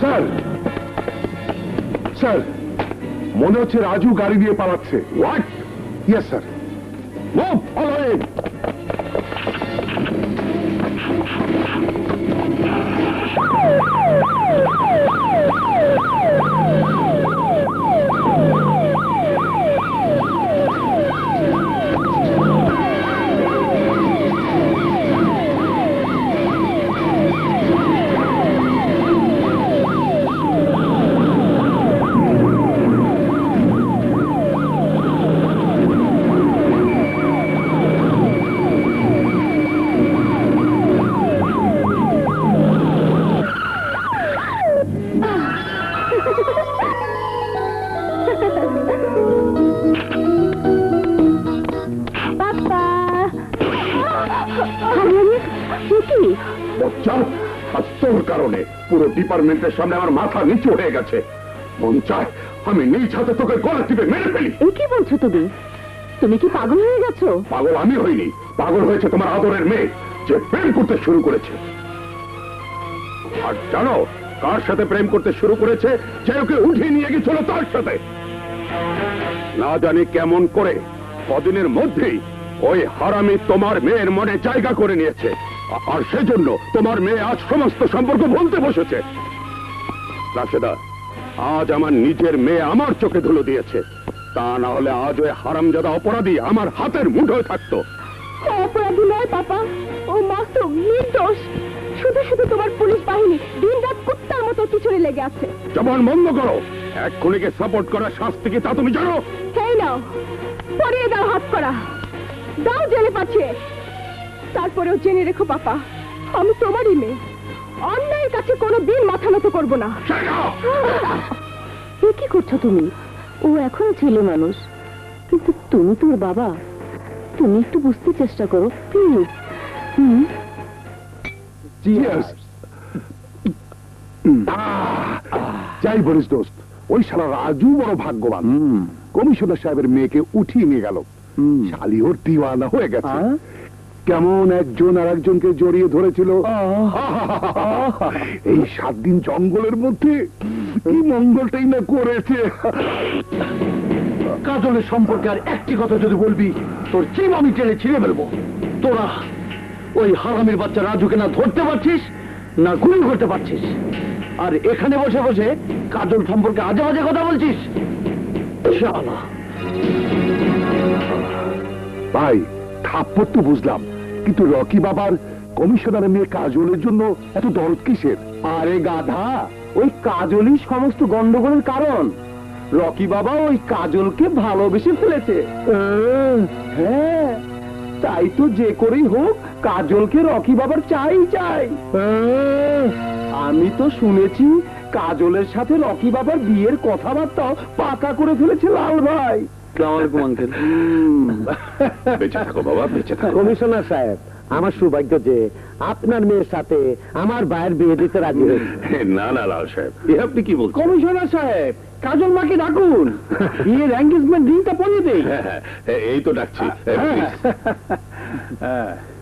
Sir. Sir মনে হচ্ছে রাজু গাড়ি দিয়ে পালাচ্ছে। What yes sir follow papa. কি তোর কারণে পুরো ডিপার্টমেন্টের সামনে আমার মাথা নিচু হয়ে গেছে। মন চায় আমি নিজ হাতে তোকে গলা টিপে মেরে ফেলি। কি বলছো তুমি? তুমি কি পাগল হয়ে গেছো? পাগল আমি হইনি পাগল হয়েছে তোমার আদরের মেয়ে যে প্রেম করতে শুরু করেছে। আর জানো কার সাথে প্রেম করতে শুরু করেছে? যে ওকে উঠিয়ে নিয়ে গেছিল তার সাথে। না জানি কেমন করে কদিনের মধ্যেই ওই হারামি তোমার মেয়ের মনে জায়গা করে নিয়েছে। আর সেজন্য তোমার মেয়ে আজ সমস্ত সম্পর্ক বলতে বসেছে। রাশেদা, আজ আমার নিজের মেয়ে আমার চোখে ধুলো দিয়েছে। তা না হলে আজ ওই হারামজাদা অপরাধী আমার হাতের মুঠোয় থাকতো। অপরাধী নয়, পাপা। ও মাসুম নির্দোষ। শুধু শুধু তোমার পুলিশ বাহিনী দিন রাত লেগে আছে। জবান বন্ধ করো। এক খুনিকে সাপোর্ট করার শাস্তি কি তা তুমি জানো? সেই নাও। পরিয়ে দাও হাত করা। দাও জেলে পাঠিয়ে। তারপরেও জেনে রেখো পাপা আমি তোমারই মেয়ে। অন্যায়ের কাছে কোনো দিন মাথা নত করব না। এ কি করছ তুমি? ও এখনও ছেলে মানুষ। কিন্তু তুমি তোর বাবা। তুমি একটু বুঝতে চেষ্টা করো প্লিজ। হুম? Cheers! যাই বলিস দোস্ত ওই শালা রাজু বড় ভাগ্যবান। কমিশনার সাহেবের মেয়েকে উঠিয়ে নিয়ে গেল। শালি ওর দিওয়ানা হয়ে গেছে। কেমন একজন আর একজনকে জড়িয়ে ধরেছিল। এই সাত দিন জঙ্গলের মধ্যে কি মঙ্গলটাই না করেছে। কাজলের সম্পর্কে আর একটি কথা যদি বলবি তোর চিম আমি টেনে ছিঁড়ে ফেলব। তোরা ওই হারামির বাচ্চা রাজুকে না ধরতে পারছিস না গুলি করতে পারছিস। আর এখানে বসে বসে কাজল সম্পর্কে আজে বাজে কথা বলছিস? ভাই থাপ্পড় তো বুঝলাম কিন্তু রকি বাবার কমিশনারের মেয়ে কাজলের জন্য এত দরদ কিসের? আরে গাধা ওই কাজলই সমস্ত গন্ডগোলের কারণ। রকি বাবা ওই কাজলকে ভালোবেসে ফেলেছে। হ্যাঁ তাই তো যে করেই হোক কাজলকে রকি বাবার চাই চাই। আমি তো শুনেছি কাজলের সাথে রকি বাবার বিয়ের কথাবার্তা পাকা করে ফেলেছে লাল ভাই। বেঁচে থাকো বাবা বেঁচে থাকো। কমিশনার সাহেব আমার সৌভাগ্য যে আপনার মেয়ের সাথে আমার ভাইয়ের বিয়ে দিতে রাজি হয়েছে। না না লাল সাহেব এ আপনি কি বলছেন? কমিশনার সাহেব কাজল মাকে ডাকুন। বিয়ের এঙ্গেজমেন্ট রিংটা পরিয়ে দেই। হ্যাঁ, হ্যাঁ, এই তো ডাকছি হ্যাঁ।